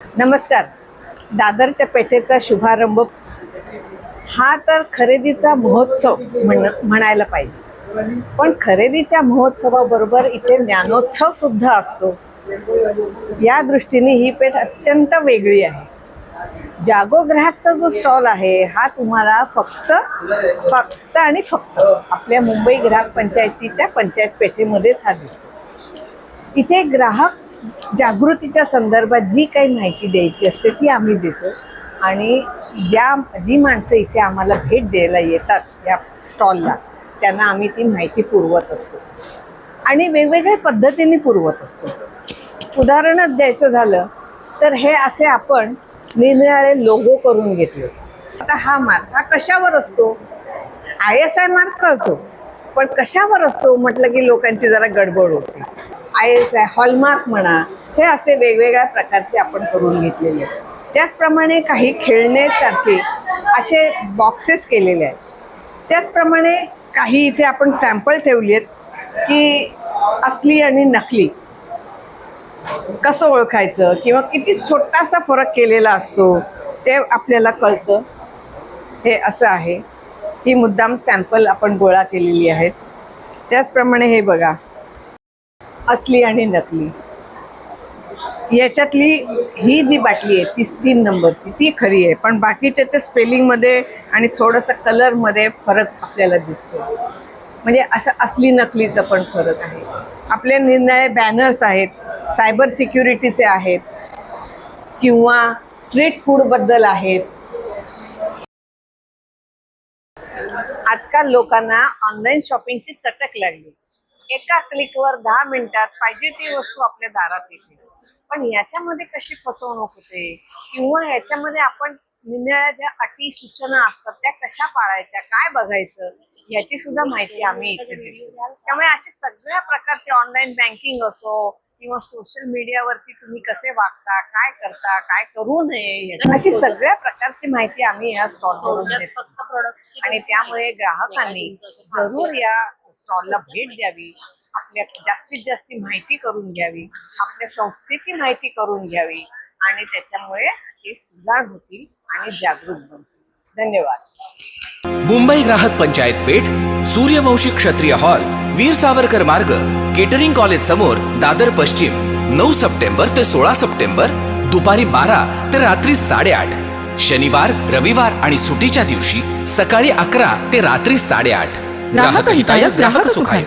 नमस्कार. दादरच्या पेठेचा शुभारंभ. हा तर खरेदीचा महोत्सव म्हण म्हणायला पाहिजे. पण खरेदीच्या महोत्सवाबरोबर इथे ज्ञानोत्सव सुद्धा असतो. या दृष्टीने ही पेठ अत्यंत वेगळी आहे. जागो ग्राहकचा जो स्टॉल आहे हा तुम्हाला फक्त फक्त आणि फक्त आपल्या मुंबई ग्राहक पंचायतीच्या पंचायत पेठेमध्येच हा दिसतो. इथे ग्राहक जागृतीच्या संदर्भात जी काही माहिती द्यायची असते ती आम्ही देतो. आणि ज्या जी माणसं इथे आम्हाला भेट द्यायला येतात या स्टॉलला त्यांना आम्ही ती माहिती पुरवत असतो. आणि वेगवेगळ्या पद्धतीने पुरवत असतो. उदाहरणच द्यायचं झालं तर हे असे आपण निरनिराळे लोगो करून घेतले आता हा मार्क हा कशावर असतो? आय एस आय मार्क कळतो. पण कशावर असतो? म्हटलं की लोकांची जरा गडबड होते. आय एस आय हॉलमार्क म्हणा हे असे वेगवेगळ्या प्रकारचे आपण करून घेतलेले आहेत. त्याचप्रमाणे काही खेळण्यासारखे असे बॉक्सेस केलेले आहेत. त्याचप्रमाणे काही इथे आपण सॅम्पल ठेवली आहेत की असली आणि नकली. कसं ओळखायचं किंवा किती छोटासा फरक केलेला असतो ते आपल्याला कळतं. हे असं आहे. ही मुद्दाम सॅम्पल आपण गोळा केलेली आहेत. त्याचप्रमाणे हे बघा. असली आणि नकली. याच्यातली ही जी बाटली आहे ती तीन नंबरची ती खरी आहे पण बाकीच्या स्पेलिंगमध्ये आणि थोडंसं कलरमध्ये फरक आपल्याला दिसतो म्हणजे असं असली नकलीचं पण फरक आहे. आपले निर्णय बॅनर्स आहेत सायबर सिक्युरिटीचे आहेत किंवा स्ट्रीट फूडबद्दल आहेत. आजकाल लोकांना ऑनलाईन शॉपिंगची चटक लागली. एका क्लिकवर दहा मिनिटात पाहिजे ती वस्तू आपल्या दारात येते. पण याच्यामध्ये कशी फसवणूक होते? किंवा याच्यामध्ये आपण निरनिराळ्या ज्या अटी सूचना असतात त्या कशा पाळायच्या काय बघायचं याची सुद्धा माहिती आम्ही इथे देतो. त्यामुळे असे सगळ्या प्रकारचे ऑनलाईन बँकिंग असो किंवा सोशल मीडियावरती तुम्ही कसे वागता काय करता काय करू नये अशी सगळ्या प्रकारची माहिती आम्ही या स्टॉलवरून देतो. आणि त्यामुळे ग्राहकांनी जरूर या स्टॉलला भेट द्यावी आपल्या जास्तीत जास्त माहिती करून घ्यावी आपल्या संस्थेची माहिती करून घ्यावी. आणि त्याच्यामुळे ते सुजाण होतील आणि जागरूक बनतील. धन्यवाद. मुंबई ग्राहक पंचायत पेठ सूर्यवंशी क्षत्रिय हॉल वीर सावरकर मार्ग केटरिंग कॉलेज समोर दादर पश्चिम नऊ सप्टेंबर ते सोळा सप्टेंबर दुपारी बारा ते रात्री साडेआठ. शनिवार रविवार आणि सुटीच्या दिवशी सकाळी अकरा ते रात्री साडेआठ. ग्राहक हिताय, ग्राहक सुखाय.